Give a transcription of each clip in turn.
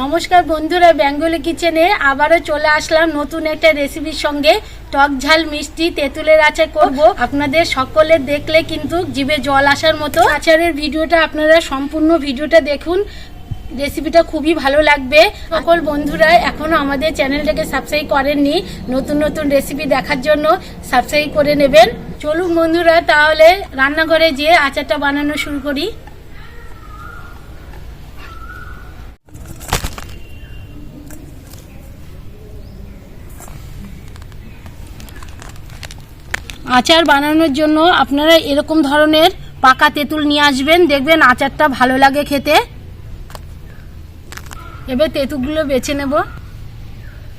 নমস্কার বন্ধুরা, বেঙ্গলি কিচেনে আবারও চলে আসলাম নতুন একটা রেসিপির সঙ্গে। টক ঝাল, মিষ্টি, তেঁতুলের আচার করব। আপনাদের সকলে দেখলে কিন্তু জিভে জল আসার মতো। আচারের ভিডিওটা আপনারা সম্পূর্ণ ভিডিওটা দেখুন। রেসিপিটা খুবই ভালো লাগবে। সকল বন্ধুরা এখনও আমাদের চ্যানেলটাকে সাবস্ক্রাইব করেননি, নতুন নতুন রেসিপি দেখার জন্য সাবস্ক্রাইব করে নেবেন। চলুন বন্ধুরা, তাহলে রান্নাঘরে যেয়ে আচারটা বানানো শুরু করি। আচার বানানোর জন্য আপনারা এরকম ধরনের পাকা তেঁতুল নিয়ে আসবেন। দেখবেন আচারটা ভালো লাগে খেতে। এবার তেঁতুলগুলো বেছে নেব।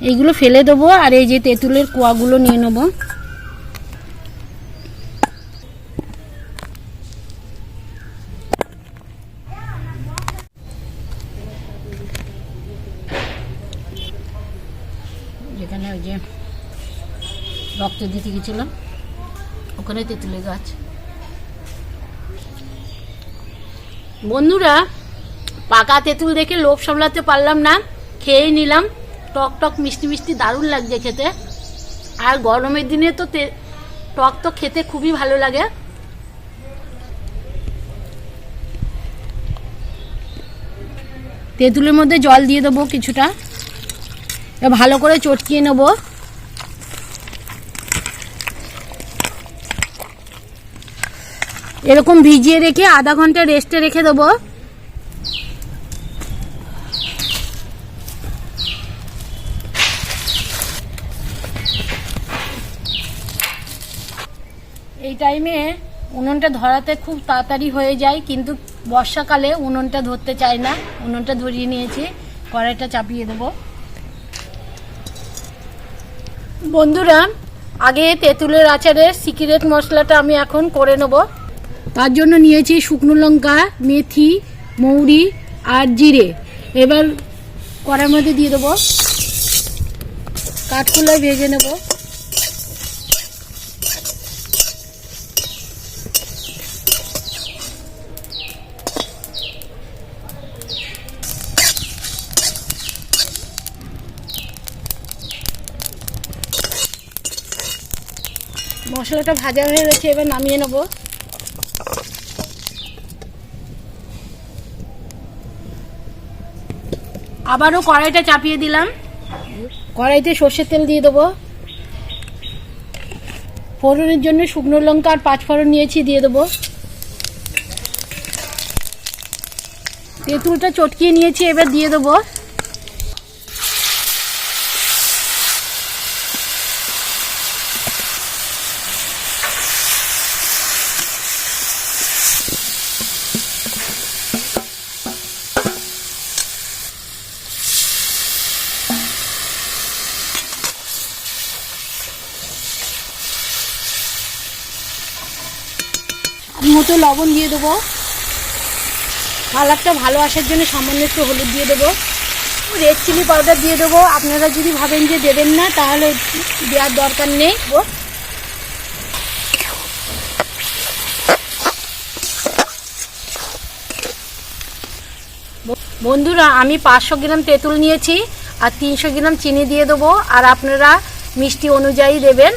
এইগুলো ফেলে দেবো আর এই যে তেঁতুলের কোয়াগুলো নিয়ে নেব। যেখানে ওই যে রক্ত দিতে গেছিলাম। ওখানে তেঁতুলের গাছ। বন্ধুরা, পাকা তেঁতুল দেখে লোভ সামলাতে পারলাম না। খেয়েই নিলাম। টক টক মিষ্টি মিষ্টি দারুণ লাগছে খেতে। আর গরমের দিনে তে- টক তো খেতে খুবই ভালো লাগে। তেঁতুলের মধ্যে জল দিয়ে দেবো কিছুটা। ভালো করে চটকিয়ে নেব। এরকম ভিজিয়ে রেখে আধা ঘণ্টা রেস্টে রেখে দেবো। এই টাইমে উনুনটা ধরাতে খুব তাড়াতাড়ি হয়ে যায়, কিন্তু বর্ষাকালে উনুনটা ধরতে চায় না। উনুনটা ধরিয়ে নিয়েছি, কড়াইটা চাপিয়ে দেবো। বন্ধুরা, আগে তেঁতুলের আচারের সিক্রেট মশলাটা আমি এখন করে নেব। তার জন্য নিয়েছি শুকনো লঙ্কা, মেথি, মৌরি আর জিরে। এবার কড়ার মধ্যে দিয়ে দেবো। কাঠকোলায় ভেজে নেব। মশলাটা ভাজা হয়ে গেছে, এবার নামিয়ে নেব। আবারও কড়াইটা চাপিয়ে দিলাম। কড়াইতে সর্ষের তেল দিয়ে দেবো। ফোড়নের জন্য শুকনো লঙ্কা আর পাঁচ ফোড়ন নিয়েছি, দিয়ে দেবো। তেঁতুলটা চটকিয়ে নিয়েছি, এবার দিয়ে দেবো। মতো লবণ দিয়ে দেবো। কালারটা ভালো আসার জন্য সামান্য একটু হলুদ দিয়ে দেবো। রেড চিলি পাউডার দিয়ে দেবো। আপনারা যদি ভাবেন যে দেবেন না, তাহলে দেওয়ার দরকার নেই। ও বন্ধুরা, আমি পাঁচশো গ্রাম তেঁতুল নিয়েছি আর তিনশো গ্রাম চিনি দিয়ে দেবো। আর আপনারা মিষ্টি অনুযায়ী দেবেন।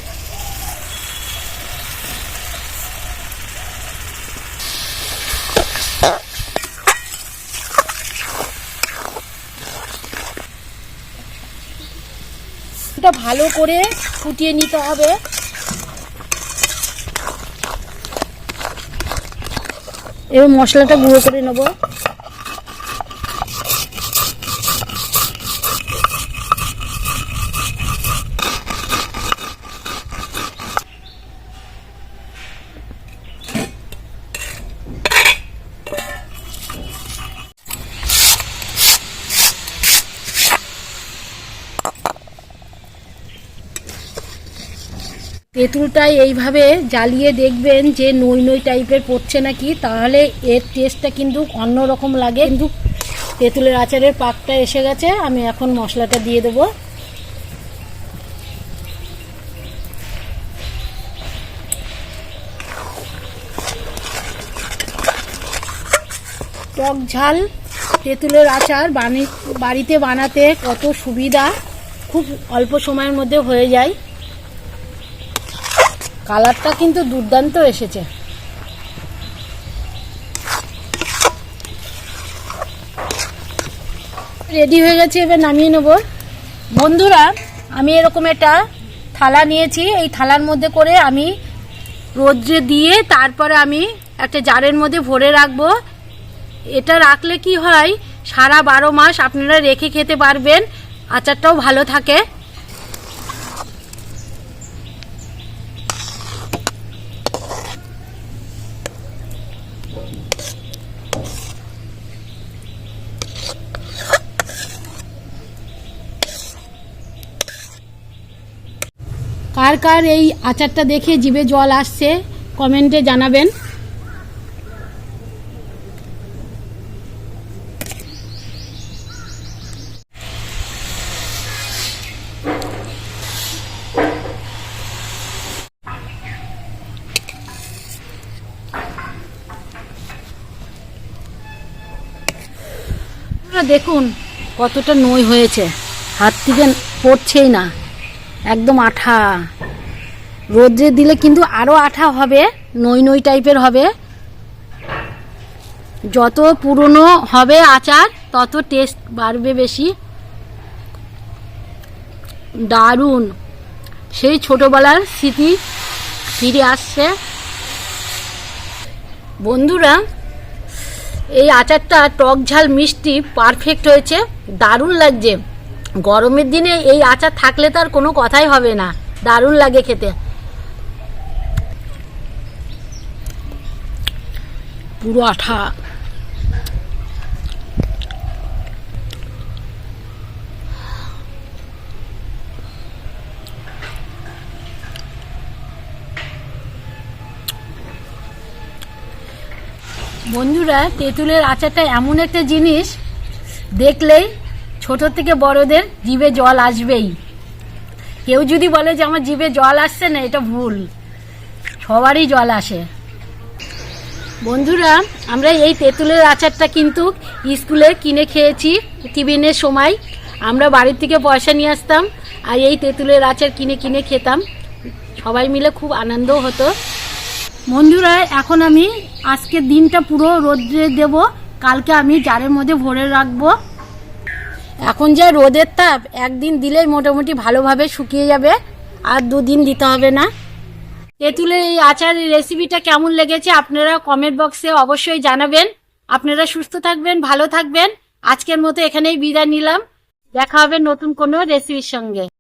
এটা ভালো করে ফুটিয়ে নিতে হবে। এবার মশলাটা গুঁড়ো করে নেব। তেঁতুলটা এইভাবে জ্বালিয়ে দেখবেন যে নই নই টাইপের পড়ছে নাকি, তাহলে এর টেস্টটা কিন্তু অন্যরকম লাগে। কিন্তু তেঁতুলের আচারের পাকটা এসে গেছে, আমি এখন মশলাটা দিয়ে দেবো। টক ঝাল তেঁতুলের আচার বাড়িতে বানাতে কত সুবিধা, খুব অল্প সময়ের মধ্যে হয়ে যায়। কালারটা কিন্তু দুর্দান্ত এসেছে। রেডি হয়ে গেছে, এবার নামিয়ে নেব। বন্ধুরা, আমি এরকম একটা থালা নিয়েছি। এই থালার মধ্যে করে আমি রোদ্রে দিয়ে তারপরে আমি একটা জারের মধ্যে ভরে রাখব। এটা রাখলে কি হয়, সারা বারো মাস আপনারা রেখে খেতে পারবেন, আচারটাও ভালো থাকে। কার কার এই আচারটা দেখে জিভে জল আসছে, কমেন্টে জানাবেন। দেখুন, কতটা নই হয়েছে। হাত থেকে পড়ছেই না। একদম আঠা। রোদ্রে দিলে কিন্তু আরও আঠা হবে, নই নই টাইপের হবে। যত পুরনো হবে আচার, তত টেস্ট বাড়বে বেশি। দারুণ। সেই ছোটবেলার স্মৃতি ফিরে আসছে। বন্ধুরা, এই আচারটা টক ঝাল মিষ্টি পারফেক্ট হয়েছে, দারুণ লাগছে। গরমের দিনে এই আচার থাকলে তার কোনো কথাই হবে না। দারুণ লাগে খেতে। পুরো আঠা। বন্ধুরা, তেঁতুলের আচারটা এমন একটা জিনিস, দেখলেই ছোট থেকে বড়দের জিভে জল আসবেই। কেউ যদি বলে যে আমার জিভে জল আসছে না, এটা ভুল। সবারই জল আসে। বন্ধুরা, আমরা এই তেঁতুলের আচারটা কিন্তু স্কুলে কিনে খেয়েছি, টিফিনের সময়। আমরা বাড়ির থেকে পয়সা নিয়ে আসতাম আর এই তেঁতুলের আচার কিনে কিনে খেতাম। সবাই মিলে খুব আনন্দও হতো। বন্ধুরা, এখন আমি আজকের দিনটা পুরো রোদ্রে দেব। কালকে আমি জারের মধ্যে ভরে রাখব। এখন যা রোদের তাপ, একদিন দিলেই মোটামুটি ভালোভাবে শুকিয়ে যাবে, আর দুদিন দিতে হবে না। তেঁতুলের এই আচার রেসিপিটা কেমন লেগেছে আপনারা কমেন্ট বক্সে অবশ্যই জানাবেন। আপনারা সুস্থ থাকবেন, ভালো থাকবেন। আজকের মতো এখানেই বিদায় নিলাম। দেখা হবে নতুন কোনো রেসিপির সঙ্গে।